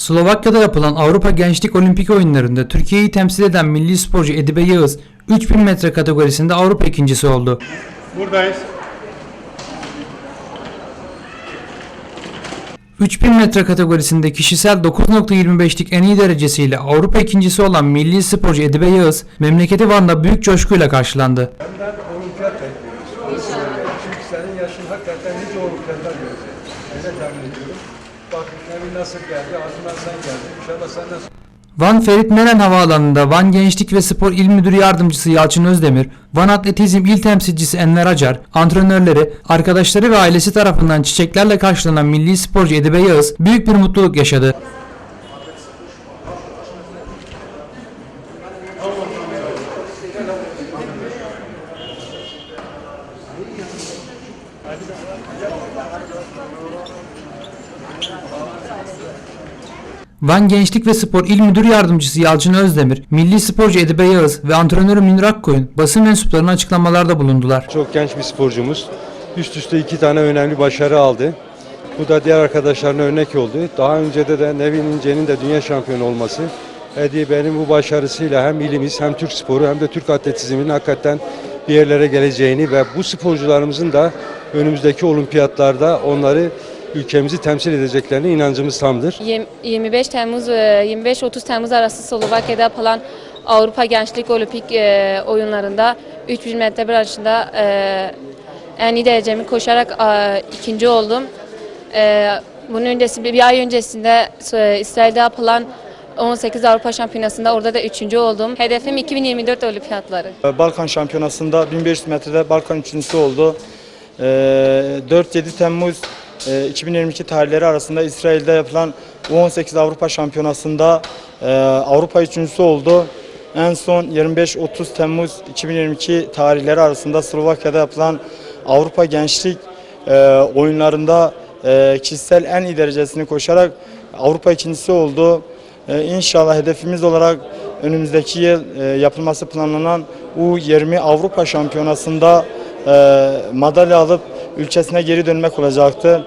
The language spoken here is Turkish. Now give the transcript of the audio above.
Slovakya'da yapılan Avrupa Gençlik Olimpik Oyunları'nda Türkiye'yi temsil eden milli sporcu Edibe Yağız 3000 metre kategorisinde Avrupa ikincisi oldu. Buradayız. 3000 metre kategorisinde kişisel 9.25'lik en iyi derecesiyle Avrupa ikincisi olan milli sporcu Edibe Yağız, memleketi Van'da büyük coşkuyla karşılandı. Benden olimpiyat bekliyoruz. Çünkü senin yaşın hakikaten nice olimpiyatlar görecek. Öyle tahmin ediyorum. Van Ferit Meren Havaalanı'nda Van Gençlik ve Spor İl Müdürü Yardımcısı Yalçın Özdemir, Van Atletizm İl Temsilcisi Enver Acar, antrenörleri, arkadaşları ve ailesi tarafından çiçeklerle karşılanan milli sporcu Edibe Yağız büyük bir mutluluk yaşadı. Van Gençlik ve Spor İl Müdür Yardımcısı Yalçın Özdemir, milli sporcu Edibe Yağız ve antrenörü Münir Akkoyun basın mensuplarına açıklamalarda bulundular. Çok genç bir sporcumuz. Üst üste iki tane önemli başarı aldı. Bu da diğer arkadaşlarına örnek oldu. Daha önce de, de Nevin İnce'nin de dünya şampiyonu olması. Edibe'nin bu başarısıyla hem ilimiz hem Türk sporu hem de Türk atletizminin hakikaten bir yerlere geleceğini ve bu sporcularımızın da önümüzdeki olimpiyatlarda onları ülkemizi temsil edeceklerine inancımız tamdır. Yirmi- 25 Temmuz ve 25-30 Temmuz arası Slovakya'da yapılan Avrupa Gençlik Olimpik e, oyunlarında 3000 metre branşında e, en iyi derecemi koşarak e, ikinci oldum. E, bunun öncesi bir ay öncesinde e, İsrail'de yapılan 18 Avrupa Şampiyonası'nda orada da üçüncü oldum. Hedefim 2024 olimpiyatları. Balkan Şampiyonası'nda 1500 metrede Balkan üçüncüsü oldu. Ee, 4-7 Temmuz e, 2022 tarihleri arasında İsrail'de yapılan U18 Avrupa Şampiyonası'nda e, Avrupa üçüncüsü oldu. En son 25-30 Temmuz 2022 tarihleri arasında Slovakya'da yapılan Avrupa Gençlik e, oyunlarında e, kişisel en iyi derecesini koşarak Avrupa ikincisi oldu. Ee, İnşallah hedefimiz olarak önümüzdeki yıl e, yapılması planlanan U20 Avrupa Şampiyonası'nda e, madalya alıp ülkesine geri dönmek olacaktır.